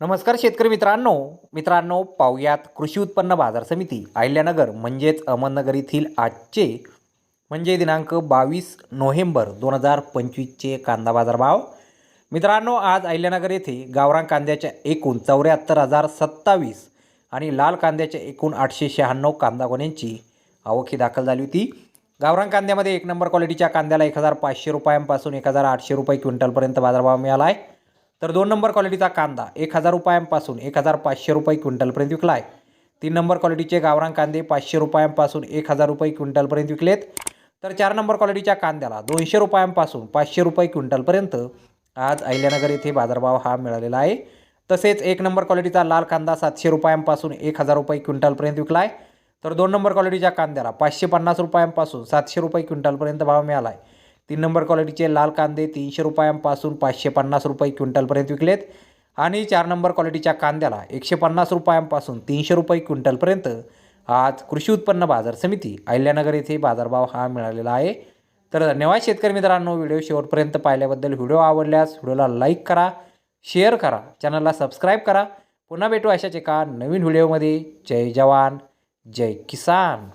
नमस्कार शेतकरी मित्रांनो. मित्रांनो पाहुयात कृषी उत्पन्न बाजार समिती अहिल्यानगर म्हणजेच अहमदनगर येथील आजचे म्हणजे दिनांक बावीस नोव्हेंबर दोन हजार पंचवीसचे कांदा बाजार भाव मित्रांनो आज अहिल्यानगर येथे गावरान कांद्याच्या एकूण चौऱ्याहत्तर हजार सत्तावीस आणि लाल कांद्याच्या एकूण आठशे शहाण्णव कांदा गोण्यांची आवक ही दाखल झाली होती. गावरान कांद्यामध्ये एक नंबर क्वालिटीच्या कांद्याला एक हजार पाचशे रुपयांपासून एक हजार आठशे रुपये क्विंटलपर्यंत बाजारभाव मिळाला आहे. तर दोन नंबर क्वालिटीचा कांदा एक हजार रुपयांपासून एक हजार पाचशे रुपये क्विंटलपर्यंत विकला आहे तीन नंबर क्वालिटीचे गावरान कांदे पाचशे रुपयांपासून एक हजार रुपये क्विंटलपर्यंत विकलेत. तर चार नंबर क्वालिटीच्या कांद्याला दोनशे रुपयांपासून पाचशे रुपये क्विंटलपर्यंत आज अहिल्यानगर येथे बाजारभाव हा मिळालेला आहे. तसेच एक नंबर क्वालिटीचा लाल कांदा सातशे रुपयांपासून एक हजार रुपये क्विंटलपर्यंत विकला आहे तर दोन नंबर क्वालिटीच्या कांद्याला पाचशे पन्नास रुपयांपासून सातशे रुपये क्विंटलपर्यंत भाव मिळाला आहे तीन नंबर क्वालिटीचे लाल कांदे तीनशे रुपयांपासून पाचशे पन्नास रुपये क्विंटलपर्यंत विकलेत. आणि चार नंबर क्वालिटीच्या कांद्याला एकशे पन्नास रुपयांपासून तीनशे रुपये क्विंटलपर्यंत आज कृषी उत्पन्न बाजार समिती अहिल्यानगर येथे बाजारभाव हा मिळालेला आहे. तर धन्यवाद शेतकरी मित्रांनो व्हिडिओ शेवटपर्यंत पाहिल्याबद्दल व्हिडिओ आवडल्यास व्हिडिओला लाईक करा शेअर करा चॅनलला सबस्क्राईब करा. पुन्हा भेटू अशाच एका नवीन व्हिडिओमध्ये. जय जवान जय किसान.